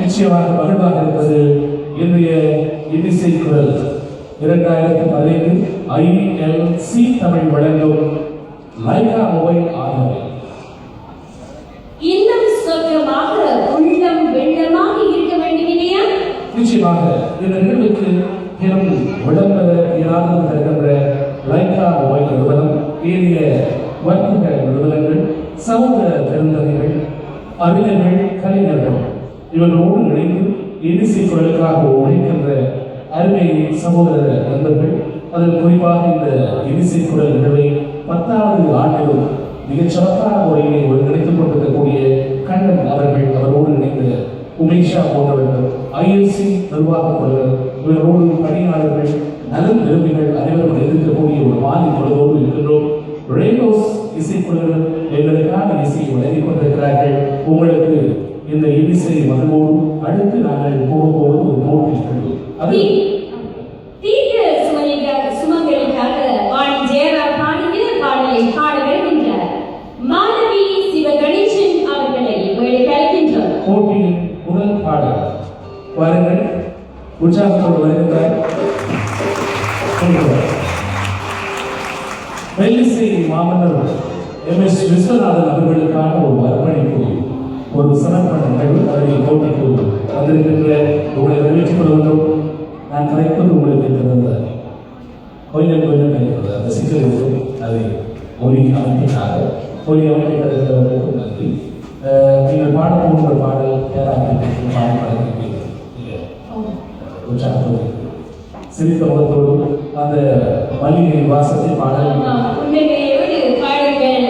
நிச்சயமாக மகிழ்வாக இருப்பது இன்றைய இன்னிசை குரல். இரண்டாயிரத்தி பதினைந்து ஐஎல்சி தமிழ் வழங்கும் லைகா மொபைல் ஆதரவு. இன்னும் சொர்க்கமாக உள்ளம் வெள்ளமாக இருக்க வேண்டும் இல்லையா? நிச்சயமாக இந்த நிகழ்வுக்கு பெரும் விளம்பர இராமல் தருகின்ற லைகா மொபைல் நிறுவனம் ஏறிய வர்த்தக நிறுவனங்கள் சமூக பெருந்தகைகள் அறிஞர்கள் கலைஞர்கள் இவர்களோடு இணைந்து இனிசை குரலுக்காக உழைக்கின்ற அருமை சகோதர நண்பர்கள். அதில் குறிப்பாக இந்த இனிசை குரல் நிகழ்வை பத்தாவது ஆண்டிலும் மிகச் சிறப்பான முறையிலே ஒருங்கிணைத்துக் கொண்டிருக்கக்கூடிய கண்ணன் அவர்கள் அவரோடு இணைந்த உமேஷா போன்றவர்கள் ஐஎல்சி நிர்வாக குழுவர் இவர்களோடு பணியாளர்கள் நலன் விரும்பிகள் அனைவரும் இருக்கக்கூடிய ஒரு மாலை பொழுதோடு இருக்கின்றோம். ரேனோஸ் இசைக்குழுவினர் எங்களுக்கான இசையை வழங்கிக் கொண்டிருக்கிறார்கள். உங்களுக்கு இந்த இசை மகிழ்வோடு அடுத்து நாங்கள் போக போவது ஒரு போட்டி நிகழ்வு அது போட்டியின் முதல் பாடல் வாருங்கள் உற்சாகத்தோடு வருகின்றார் கொண்டுவார். மெல்லிசை மாமன்னர் எம் எஸ் விஸ்வநாதன் அவர்களுக்கான ஒரு அர்ப்பணிப்பு ஒரு சிறப்பான நிகழ்வு அதனை போட்டிக்கு வந்திருக்கின்ற உங்களை நிறைவேற்றிக் கொள்கின்றோம் நான் கலைப்பது உங்களுக்கு திறந்த கொஞ்சம் கொஞ்சம் கலைப்பது அந்த சிக்கல் இருக்கும் அதை ஒலி அமைப்பிற்காக ஒலி அமைப்பை உற்சாகத்தோடு சிரித்த முகத்தோடு அந்த மல்லிகை வாசத்தை பாடல். உண்மையோடு பாடுங்கள்